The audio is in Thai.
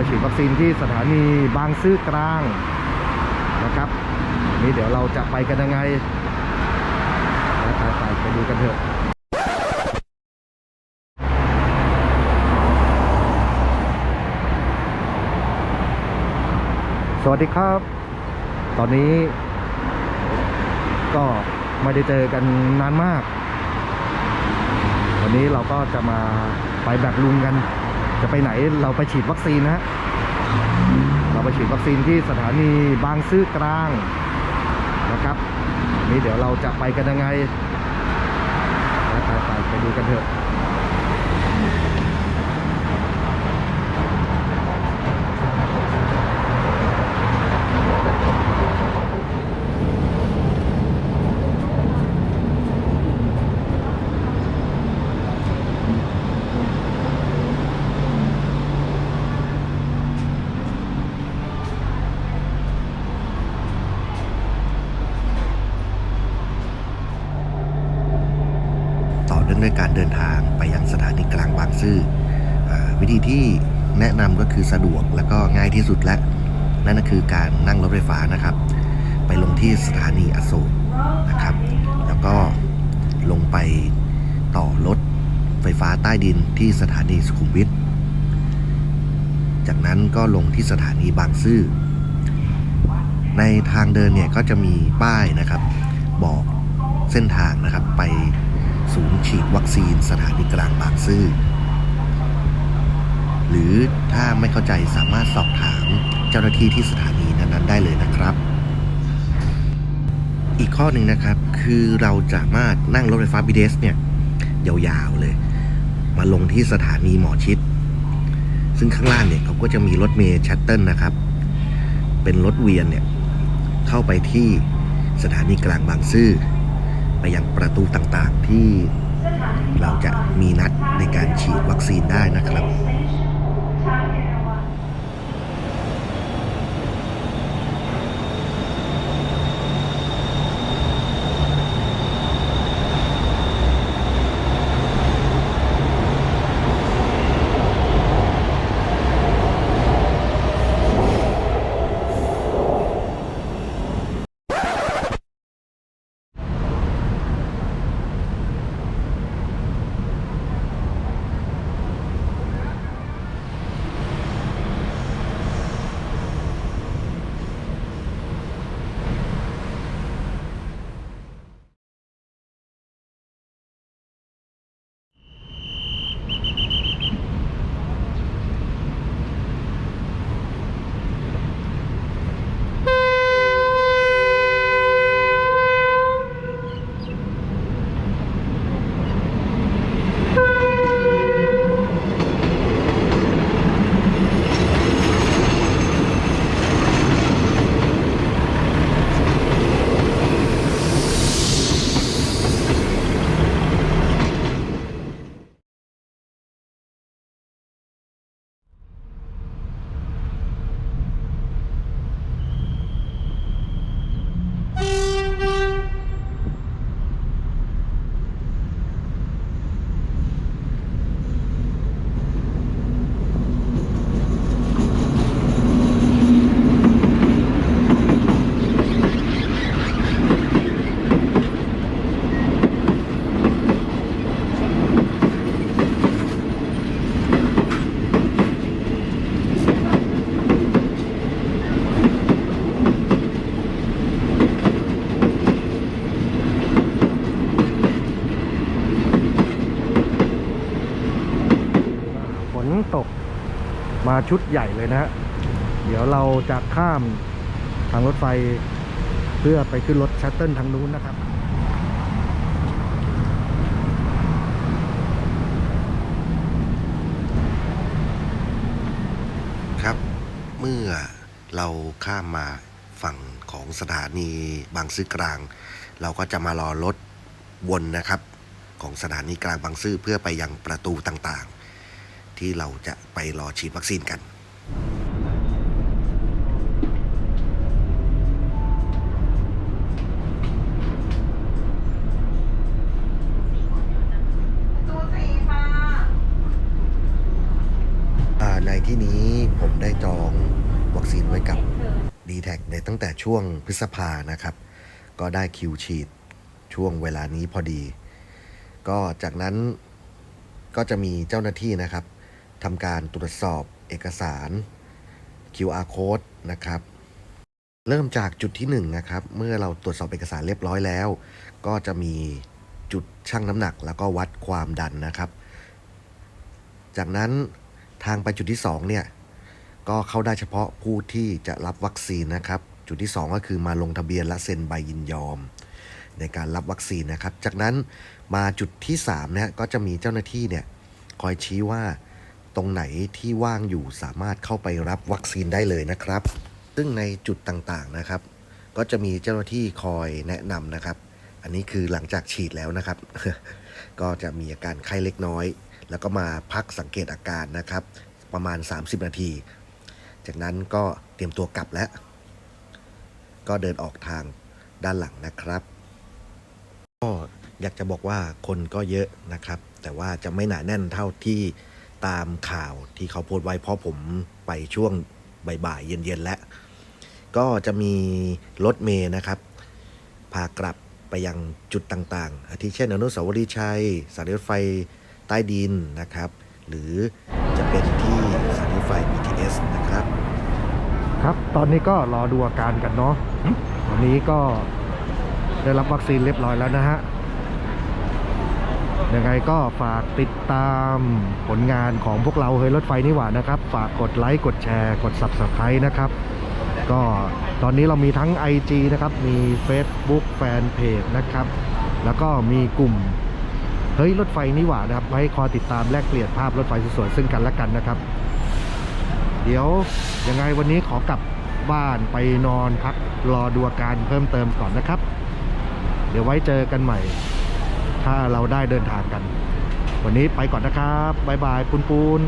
ไปฉีดวัคซีนที่สถานีบางซื่อกลางนะครับ นี่เดี๋ยวเราจะไปกันยังไงไปไปไปดูกันเถอะสวัสดีครับ ตอนนี้ก็ไม่ได้เจอกันนานมาก วันนี้เราก็จะมาไปแบบลุงกัน จะไปไหนเราไปฉีดวัคซีนนะฮะเราไปฉีดวัคซีนที่สถานีบางซื่อกลางนะครับ นี่เดี๋ยวเราจะไปกันยังไงไปไปไปไปดูกันเถอะ ด้วยการเดินทางไปยังสถานีกลางบางซื่ออวิธีที่แนะนำก็คือสะดวกและก็ง่ายที่สุดและ นั่นก็คือการนั่งรถไฟฟ้านะครับ ไปลงที่สถานีอโศกนะครับ แล้วก็ลงไปต่อรถไฟฟ้าใต้ดินที่สถานีสุขุมวิทจากนั้นก็ลงที่สถานีบางซื่อ ในทางเดินเนี่ยก็จะมีป้ายนะครับ บอกเส้นทางนะครับไป ศูนย์ฉีดวัคซีนสถานีกลางบางซื่อ หรือถ้าไม่เข้าใจสามารถสอบถามเจ้าหน้าที่ที่สถานีนั้นๆได้เลยนะครับ อีกข้อหนึ่งนะครับคือเราจะสามารถนั่งรถไฟฟ้า BTS เนี่ยยาวๆเลย มาลงที่สถานีหมอชิด ซึ่งข้างล่างเนี่ยเขาก็จะมีรถเมล์ชัตเติลนะครับ เป็นรถเวียนเนี่ยเข้าไปที่สถานีกลางบางซื่อ ไปยังประตูต่างๆที่เราจะมีนัดในการฉีดวัคซีนได้นะครับ มาชุดใหญ่เลยนะฮะเดี๋ยวเราจะข้ามทางรถไฟเพื่อไปขึ้นรถชัตเติลทางนู้นนะครับ ครับ เมื่อเราข้ามมาฝั่งของสถานีบางซื่อกลาง เราก็จะมารอรถวนนะครับ ของสถานีกลางบางซื่อเพื่อไปยังประตูต่างๆ ที่เราจะไปรอฉีดวัคซีนกันตัวสี่ค่ะอ่าในที่นี้ผมได้จองวัคซีนไว้กับ d t แทในตั้งแต่ช่วงพฤษภานะครับ ก็ได้คิวฉีดช่วงเวลานี้พอดี ก็จากนั้นก็จะมีเจ้าหน้าที่นะครับ ทำการตรวจสอบเอกสาร QR code นะครับ เริ่มจากจุดที่1นงนะครับ เมื่อเราตรวจสอบเอกสารเรียบร้อยแล้ว ก็จะมีจุดชั่งน้ำหนัก แล้วก็วัดความดันนะครับ จากนั้นทางไปจุดที่2เนี่ยก็เข้าได้เฉพาะผู้ที่จะรับวัคซีนนะครับ จุดที่ 2 ก็คือมาลงทะเบียนและเซ็นใบยินยอม ในการรับวัคซีนนะครับ จากนั้นมาจุดที่3เนี่ยก็จะมีเจ้าหน้าที่เนี่ยคอยชี้ว่า ตรงไหนที่ว่างอยู่สามารถเข้าไปรับวัคซีนได้เลยนะครับ ซึ่งในจุดต่างๆนะครับ ก็จะมีเจ้าหน้าที่คอยแนะนำนะครับ อันนี้คือหลังจากฉีดแล้วนะครับ ก็จะมีอาการไข้เล็กน้อย แล้วก็มาพักสังเกตอาการนะครับ ประมาณ 30 นาที จากนั้นก็เตรียมตัวกลับแล้ว ก็เดินออกทางด้านหลังนะครับก็อยากจะบอกว่าคนก็เยอะนะครับ แต่ว่าจะไม่หนาแน่นเท่าที่ ตามข่าวที่เขาโพสต์ไว้เพราะผมไปช่วงบ่ายๆเย็นๆแล้ว ก็จะมีรถเมย์นะครับ พากลับไปยังจุดต่างๆ อาทิเช่นอนุสาวรีย์ชัยสถานีรถไฟใต้ดินนะครับ หรือจะเป็นที่สถานีรถไฟ BTS นะครับ ครับ ตอนนี้ก็รอดูอาการกันเนาะตอนนี้ก็ได้รับวัคซีนเรียบร้อยแล้วนะฮะ ยังไงก็ฝากติดตามผลงานของพวกเราเฮ้ยรถไฟนี่หว่านะครับ ฝากกดไลค์กดแชร์ กด Subscribe นะครับ ก็ตอนนี้เรามีทั้ง IG นะครับ มี Facebook Fanpage นะครับ แล้วก็มีกลุ่มเฮ้ยรถไฟนี่หว่านะครับไว้คอยติดตามแลกเปลี่ยนภาพรถไฟสวยๆซึ่งกันและกันนะครับ เดี๋ยวยังไงวันนี้ขอกลับบ้านไปนอนพักรอดูอาการเพิ่มเติมก่อนนะครับ เดี๋ยวไว้เจอกันใหม่ ถ้าเราได้เดินทางกัน วันนี้ไปก่อนนะครับบ๊ายบายปูนปูน